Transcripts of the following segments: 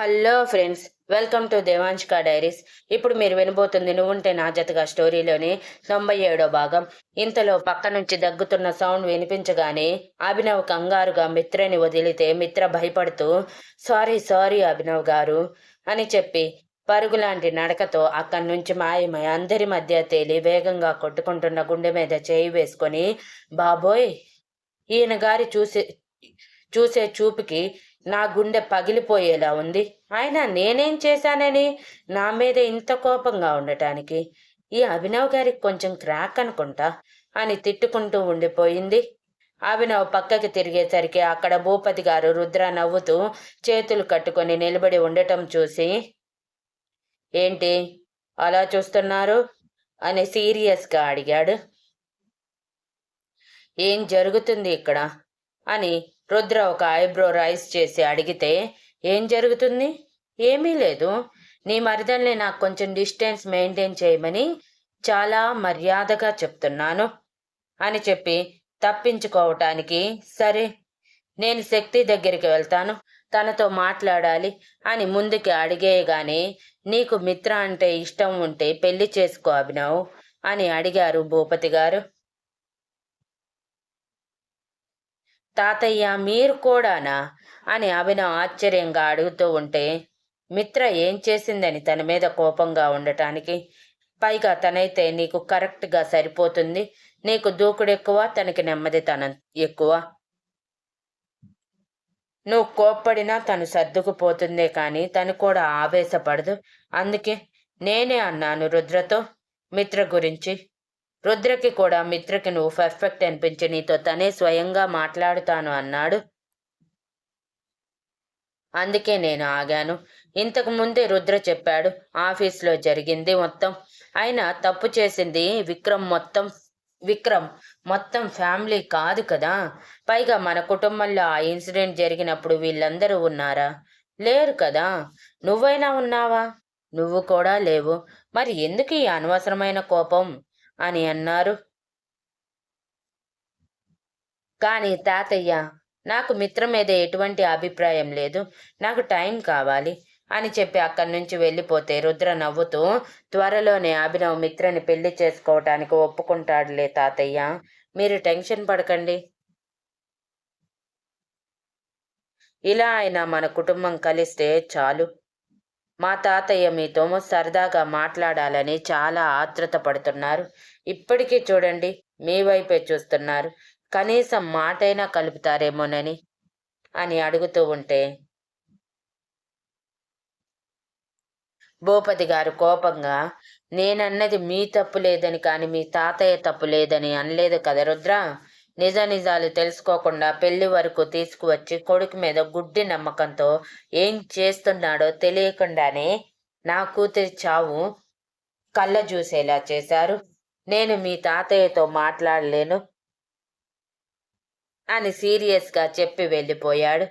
Hello friends welcome to Devanshika diaries. ఇప్పుడు మీరు వినబోతుంది నువ్వుంటే నా జతగా స్టోరీలోని తొంభై ఏడో భాగం. ఇంతలో పక్క నుంచి దగ్గుతున్న సౌండ్ వినిపించగానే అభినవ్ కంగారుగా మిత్రని వదిలితే మిత్ర భయపడుతూ సారీ సారీ అభినవ్ గారు అని చెప్పి పరుగులాంటి నడకతో అక్కడి నుంచి మాయమై అందరి మధ్య తేలి వేగంగా కొట్టుకుంటున్న గుండె మీద చేయి వేసుకొని బాబోయ్! ఈయన గారి చూసే చూసే చూపుకి నా గుండె పగిలిపోయేలా ఉంది. అయినా నేనేం చేశానని? నా మీద ఇంత కోపంగా ఉండటానికి? ఈ అభినవ్ గారికి కొంచెం క్రాక్ అనుకుంటా? అని తిట్టుకుంటూ ఉండిపోయింది. అభినవ్ పక్కకి తిరిగేసరికి అక్కడ భూపతి గారు రుద్ర నవ్వుతూ చేతులు కట్టుకొని నిలబడి ఉండటం చూసి ఏంటి? అలా చూస్తున్నారు? అని సీరియస్గా అడిగాడు. ఏం జరుగుతుంది ఇక్కడ? అని రుద్ర ఒక ఐబ్రో రైస్ చేసి అడిగితే ఏం జరుగుతుంది? ఏమీ లేదు. నీ మరిదల్ని నాకు కొంచెం డిస్టెన్స్ మెయింటైన్ చేయమని చాలా మర్యాదగా చెప్తున్నాను అని చెప్పి తప్పించుకోవటానికి సరే నేను శక్తి దగ్గరికి వెళ్తాను తనతో మాట్లాడాలి అని ముందుకి అడిగేయగానే నీకు మిత్ర అంటే ఇష్టం ఉంటే పెళ్ళి చేసుకో అభినవ్ అని అడిగారు భూపతి గారు. తాతయ్య మీరు కూడానా? అని అభినవ్ ఆశ్చర్యంగా అడుగుతూ ఉంటే మిత్ర ఏం చేసిందని తన మీద కోపంగా ఉండటానికి పైగా తనైతే నీకు కరెక్ట్గా సరిపోతుంది నీకు దూకుడు ఎక్కువ తనకి నెమ్మది తన ఎక్కువ. నువ్వు కోప్పడినా తను సర్దుకుపోతుందే కానీ తను కూడా ఆవేశపడదు. అందుకే నేనే అన్నాను రుద్రతో మిత్ర గురించి. రుద్రకి కూడా మిత్రకి నువ్వు పర్ఫెక్ట్ అనిపించి నీతో తనే స్వయంగా మాట్లాడుతాను అన్నాడు. అందుకే నేను ఆగాను. ఇంతకు ముందే రుద్ర చెప్పాడు ఆఫీస్లో జరిగింది మొత్తం. అయినా తప్పు చేసింది విక్రమ్ మొత్తం విక్రమ్ మొత్తం ఫ్యామిలీ కాదు కదా. పైగా మన కుటుంబంలో ఆ ఇన్సిడెంట్ జరిగినప్పుడు వీళ్ళందరూ ఉన్నారా? లేరు కదా. నువ్వైనా ఉన్నావా? నువ్వు కూడా లేవు. మరి ఎందుకు ఈ అనవసరమైన కోపం? అని అన్నారు. కానీ తాతయ్య నాకు మిత్రం మీద ఎటువంటి అభిప్రాయం లేదు. నాకు టైం కావాలి అని చెప్పి అక్కడి నుంచి వెళ్ళిపోతే రుద్ర నవ్వుతూ త్వరలోనే అభినవ్ మిత్రని పెళ్ళి చేసుకోవటానికి ఒప్పుకుంటాడులే తాతయ్య. మీరు టెన్షన్ పడకండి. ఇలా అయినా మన కుటుంబం కలిస్తే చాలు. మా తాతయ్య మీతో సరదాగా మాట్లాడాలని చాలా ఆత్రుత పడుతున్నారు. ఇప్పటికీ చూడండి మీ వైపే చూస్తున్నారు. కనీసం మాటైనా కలుపుతారేమోనని అని అడుగుతూ ఉంటే భూపతి గారు కోపంగా నేనన్నది మీ తప్పు లేదని కానీ మీ తాతయ్య తప్పు లేదని అనలేదు కదా రుద్ర? నిజ నిజాలు తెలుసుకోకుండా పెళ్ళి వరకు తీసుకువచ్చి కొడుకు మీద గుడ్డి నమ్మకంతో ఏం చేస్తున్నాడో తెలియకుండానే నా కూతురి చావు కళ్ళ చూసేలా చేశారు. నేను మీ తాతయ్యతో మాట్లాడలేను అని సీరియస్గా చెప్పి వెళ్ళిపోయాడు.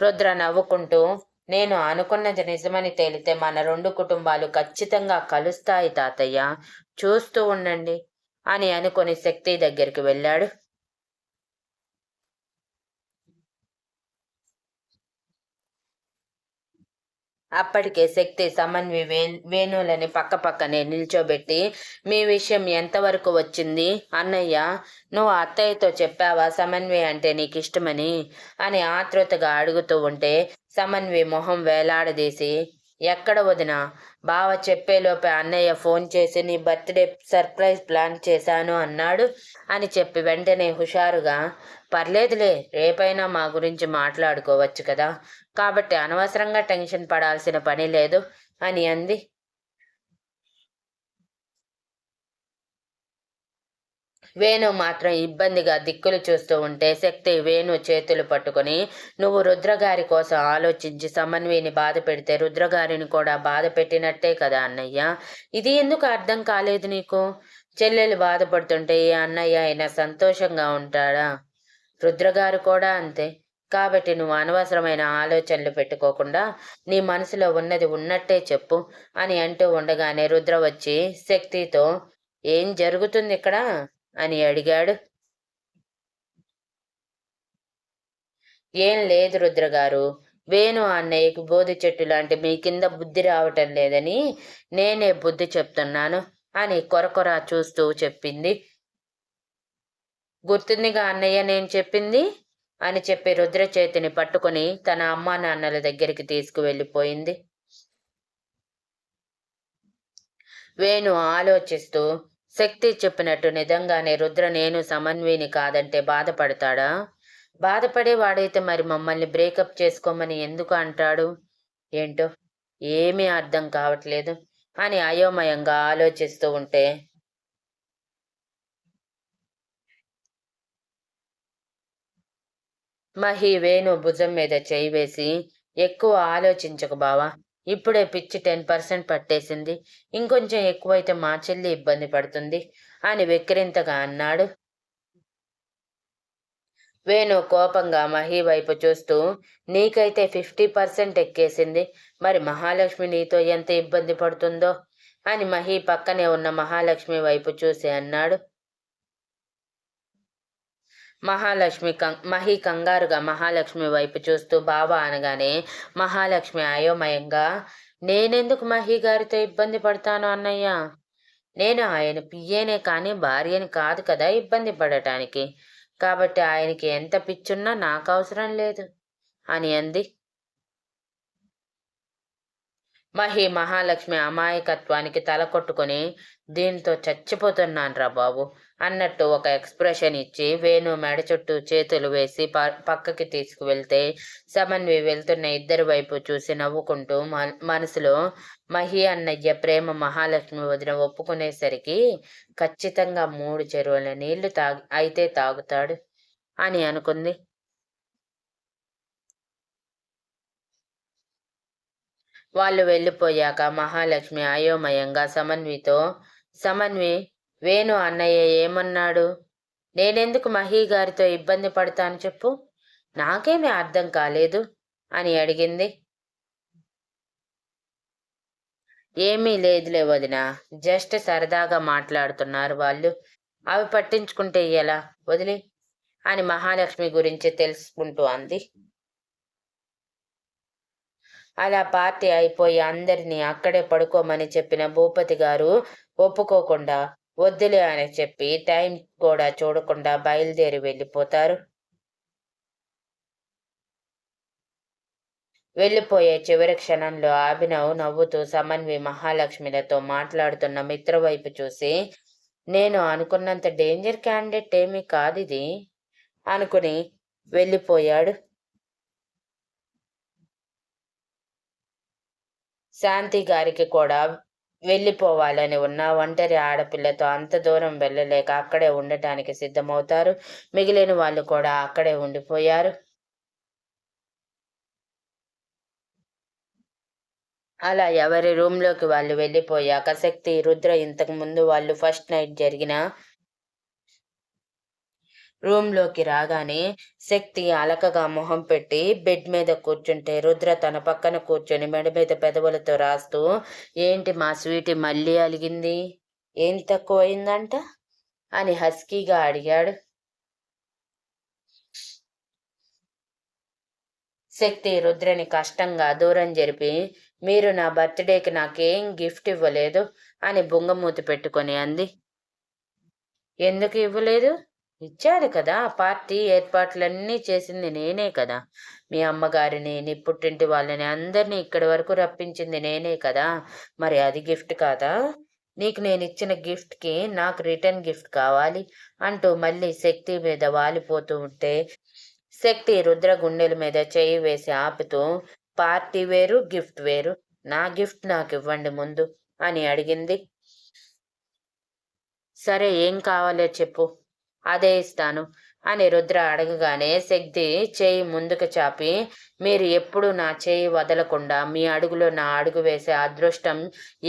రుద్ర నవ్వుకుంటూ నేను అనుకున్నది నిజమని తేలితే మన రెండు కుటుంబాలు ఖచ్చితంగా కలుస్తాయి తాతయ్య. చూస్తూ ఉండండి అని అనుకుని శక్తి దగ్గరికి వెళ్ళాడు. అప్పటికే శక్తి సమన్వి వే వేణువులని పక్క పక్కనే నిల్చోబెట్టి మీ విషయం ఎంతవరకు వచ్చింది? అన్నయ్య నువ్వు అత్తయ్యతో చెప్పావా సమన్వి అంటే నీకు ఇష్టమని అని ఆతృతగా అడుగుతూ ఉంటే సమన్వి మొహం వేలాడదీసి ఎక్కడ వదినా? బావ చెప్పేలోపే అన్నయ్య ఫోన్ చేసి నీ బర్త్డే సర్ప్రైజ్ ప్లాన్ చేశాను అన్నాడు అని చెప్పి వెంటనే హుషారుగా పర్లేదులే రేపైనా మా గురించి మాట్లాడుకోవచ్చు కదా? కాబట్టి అనవసరంగా టెన్షన్ పడాల్సిన పని లేదు అని అంది. వేణు మాత్రం ఇబ్బందిగా దిక్కులు చూస్తూ ఉంటే శక్తి వేణు చేతులు పట్టుకొని నువ్వు రుద్రగారి కోసం ఆలోచించి సమన్విని బాధ పెడితే రుద్రగారిని కూడా బాధ పెట్టినట్టే కదా అన్నయ్య? ఇది ఎందుకు అర్థం కాలేదు నీకు? చెల్లెలు బాధపడుతుంటే ఈ అన్నయ్య అయినా సంతోషంగా ఉంటాడా? రుద్రగారు కూడా అంతే. కాబట్టి నువ్వు అనవసరమైన ఆలోచనలు పెట్టుకోకుండా నీ మనసులో ఉన్నది ఉన్నట్టే చెప్పు అని అంటూ ఉండగానే రుద్ర వచ్చి శక్తితో ఏం జరుగుతుంది ఇక్కడ అని అడిగాడు. ఏం లేదు రుద్రగారు వేణు అన్నయ్యకి బోధి చెట్టు లాంటి మీ కింద బుద్ధి రావటం లేదని నేనే బుద్ధి చెప్తున్నాను అని కొరకొర చూస్తూ చెప్పింది. గుర్తుందిగా అన్నయ్య నేను చెప్పింది? అని చెప్పి రుద్ర చేతిని పట్టుకుని తన అమ్మా నాన్నల దగ్గరికి తీసుకువెళ్ళిపోయింది. వేణు ఆలోచిస్తూ శక్తి చెప్పినట్టు నిజంగానే రుద్ర నేను సమన్విని కాదంటే బాధపడతాడా? బాధపడేవాడైతే మరి మమ్మల్ని బ్రేకప్ చేసుకోమని ఎందుకు అంటాడు? ఏంటో? ఏమీ అర్థం కావట్లేదు అని అయోమయంగా ఆలోచిస్తూ ఉంటే మహి వేణు భుజం మీద చేయి వేసి ఎక్కువ ఆలోచించకు బావా. ఇప్పుడే పిచ్చి టెన్ పర్సెంట్ పట్టేసింది. ఇంకొంచెం ఎక్కువైతే మా చెల్లి ఇబ్బంది పడుతుంది అని వెక్కిరింతగా అన్నాడు. వేణు కోపంగా మహి వైపు చూస్తూ నీకైతే ఫిఫ్టీ పర్సెంట్ ఎక్కేసింది. మరి మహాలక్ష్మి నీతో ఎంత ఇబ్బంది పడుతుందో? అని మహి పక్కనే ఉన్న మహాలక్ష్మి వైపు చూసి అన్నాడు. మహాలక్ష్మి కం మహి కంగారుగా మహాలక్ష్మి వైపు చూస్తూ బాబా అనగానే మహాలక్ష్మి అయోమయంగా నేనెందుకు మహి గారితో ఇబ్బంది పడతాను అన్నయ్య? నేను ఆయన పియ్యేనే కానీ భార్యని కాదు కదా ఇబ్బంది పడటానికి. కాబట్టి ఆయనకి ఎంత పిచ్చున్నా నాకు అవసరం లేదు అని అంది. మహి మహాలక్ష్మి అమాయకత్వానికి తల కొట్టుకుని దీంతో చచ్చిపోతున్నాను రా బాబు అన్నట్టు ఒక ఎక్స్ప్రెషన్ ఇచ్చి వేణు మెడ చుట్టూ చేతులు వేసి పక్కకి తీసుకువెళ్తే సమన్వి వెళ్తున్న ఇద్దరి వైపు చూసి నవ్వుకుంటూ మనసులో మహి అన్నయ్య ప్రేమ మహాలక్ష్మి వదిన ఒప్పుకునేసరికి ఖచ్చితంగా మూడు చెరువుల నీళ్ళు తాగి అయితే తాగుతాడు అని అనుకుంది. వాళ్ళు వెళ్ళిపోయాక మహాలక్ష్మి అయోమయంగా సమన్వితో సమన్వి వేణు అన్నయ్య ఏమన్నాడు? నేనెందుకు మహీ గారితో ఇబ్బంది పడతాను చెప్పు? నాకేమీ అర్థం కాలేదు అని అడిగింది. ఏమీ లేదులే వదిన జస్ట్ సరదాగా మాట్లాడుతున్నారు వాళ్ళు. అవి పట్టించుకుంటే ఎలా వదిలే? అని మహాలక్ష్మి గురించి తెలుసుకుంటూ అంది. అలా పార్టీ అయిపోయి అందరినీ అక్కడే పడుకోమని చెప్పిన భూపతి గారు ఒప్పుకోకుండా వద్దులే అని చెప్పి టైం కూడా చూడకుండా బయలుదేరి వెళ్ళిపోతారు. వెళ్ళిపోయే చివరి క్షణంలో అభినవ్ నవ్వుతూ సమన్వి మహాలక్ష్మిలతో మాట్లాడుతున్న మిత్ర వైపు చూసి నేను అనుకున్నంత డేంజర్ క్యాండిడేట్ ఏమీ కాదు ఇది అనుకుని వెళ్ళిపోయాడు. శాంతి గారికి కూడా వెళ్ళిపోవాలని ఉన్న ఒంటరి ఆడపిల్లతో అంత దూరం వెళ్ళలేక అక్కడే ఉండటానికి సిద్ధమవుతారు. మిగిలిన వాళ్ళు కూడా అక్కడే ఉండిపోయారు. అలా ఎవరి రూమ్లోకి వాళ్ళు వెళ్ళిపోయాక శక్తి రుద్ర ఇంతకు ముందు వాళ్ళు ఫస్ట్ నైట్ జరిగిన రూమ్లోకి రాగానే శక్తి అలకగా మొహం పెట్టి బెడ్ మీద కూర్చుంటే రుద్ర తన పక్కన కూర్చొని మెడ మీద పెదవులతో రాస్తూ ఏంటి మా స్వీటి మళ్ళీ అలిగింది? ఏం తక్కువైందంట అని హస్కీగా అడిగాడు. శక్తి రుద్రని కష్టంగా దూరం జరిపి మీరు నా బర్త్డేకి నాకేం గిఫ్ట్ ఇవ్వలేదు? అని బుంగమూతి పెట్టుకొని అంది. ఎందుకు ఇవ్వలేదు? ఇచ్చారు కదా పార్టీ ఏర్పాట్లన్నీ చేసింది నేనే కదా. మీ అమ్మగారిని నీ పుట్టింటి వాళ్ళని అందరినీ ఇక్కడి వరకు రప్పించింది నేనే కదా. మరి అది గిఫ్ట్ కాదా? నీకు నేను ఇచ్చిన గిఫ్ట్కి నాకు రిటర్న్ గిఫ్ట్ కావాలి అంటూ మళ్ళీ శక్తి మీద వాలిపోతూ ఉంటే శక్తి రుద్ర గుండెల మీద చేయి వేసి ఆపుతూ పార్టీ వేరు గిఫ్ట్ వేరు నా గిఫ్ట్ నాకు ఇవ్వండి ముందు అని అడిగింది. సరే ఏం కావాలో చెప్పు. అదే ఇస్తాను అని రుద్ర అడగగానే శక్తి చేయి ముందుకు చాపి మీరు ఎప్పుడు నా చేయి వదలకుండా మీ అడుగులో నా అడుగు వేసే అదృష్టం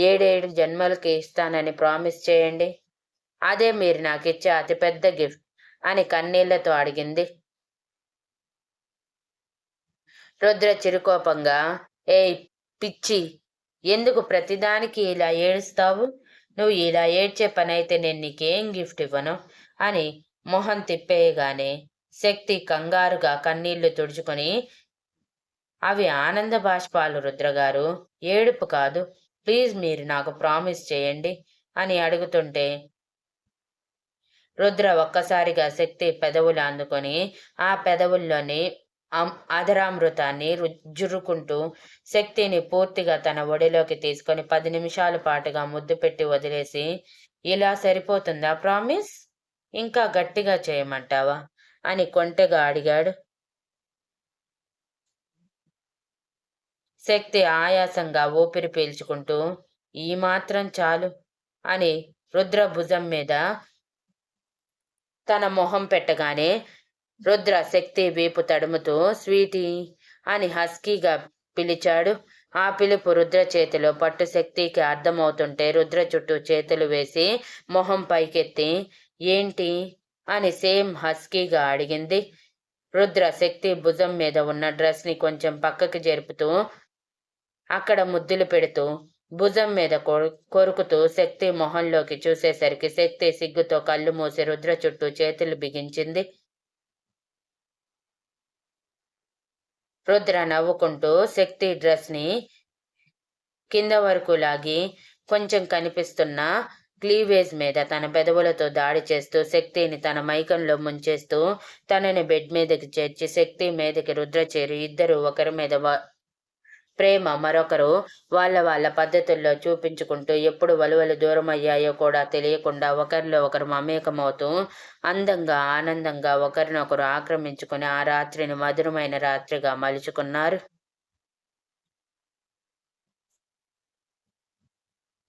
ఏడేడు జన్మలకి ఇస్తానని ప్రామిస్ చేయండి. అదే మీరు నాకు ఇచ్చే అతిపెద్ద గిఫ్ట్ అని కన్నీళ్ళతో అడిగింది. రుద్ర చిరుకోపంగా ఏ పిచ్చి ఎందుకు ప్రతిదానికి ఇలా ఏడుస్తావు? నువ్వు ఇలా ఏడ్చే పని అయితే నేను నీకేం గిఫ్ట్ ఇవ్వను? అని మొహం తిప్పేయగానే శక్తి కంగారుగా కన్నీళ్ళు తుడుచుకొని అవి ఆనంద బాష్పాలు రుద్రగారు ఏడుపు కాదు ప్లీజ్ మీరు నాకు ప్రామిస్ చేయండి అని అడుగుతుంటే రుద్ర ఒక్కసారిగా శక్తి పెదవులు అందుకొని ఆ పెదవుల్లోని అధరామృతాన్ని రుజ్జురుకుంటూ శక్తిని పూర్తిగా తన ఒడిలోకి తీసుకొని పది నిమిషాల పాటుగా ముద్దు పెట్టి వదిలేసి ఇలా సరిపోతుందా ప్రామిస్? ఇంకా గట్టిగా చేయమంటావా? అని కొంటెగా అడిగాడు. శక్తి ఆయాసంగా ఊపిరి పీల్చుకుంటూ ఈ మాత్రం చాలు అని రుద్ర భుజం మీద తన మొహం పెట్టగానే రుద్ర శక్తి వీపు తడుముతూ స్వీటీ అని హస్కీగా పిలిచాడు. ఆ పిలుపు రుద్ర చేతిలో పట్టు శక్తికి అర్థమవుతుంటే రుద్ర చుట్టూ చేతులు వేసి మొహం పైకెత్తి ఏంటి? అని సేమ్ హస్కీగా అడిగింది. రుద్ర శక్తి భుజం మీద ఉన్న డ్రెస్ని కొంచెం పక్కకి జరుపుతూ అక్కడ ముద్దులు పెడుతూ భుజం మీద కొరుకుతూ శక్తి మొహంలోకి చూసేసరికి శక్తి సిగ్గుతో కళ్ళు మూసి రుద్ర చుట్టూ చేతులు బిగించింది. రుద్ర నవ్వుకుంటూ శక్తి డ్రెస్ని కింద వరకు లాగి కొంచెం కనిపిస్తున్న క్లీవేజ్ మీద తన పెదవులతో దాడి చేస్తూ శక్తిని తన మైకంలో ముంచేస్తూ తనని బెడ్ మీదకి చేర్చి శక్తి మీదకి రుద్ర చేరి ఇద్దరు ఒకరి మీద ప్రేమ మరొకరు వాళ్ళ వాళ్ళ పద్ధతుల్లో చూపించుకుంటూ ఎప్పుడు వలువలు దూరం అయ్యాయో కూడా తెలియకుండా ఒకరిలో ఒకరు మమేకమవుతూ అందంగా ఆనందంగా ఒకరినొకరు ఆక్రమించుకుని ఆ రాత్రిని మధురమైన రాత్రిగా మలుచుకున్నారు.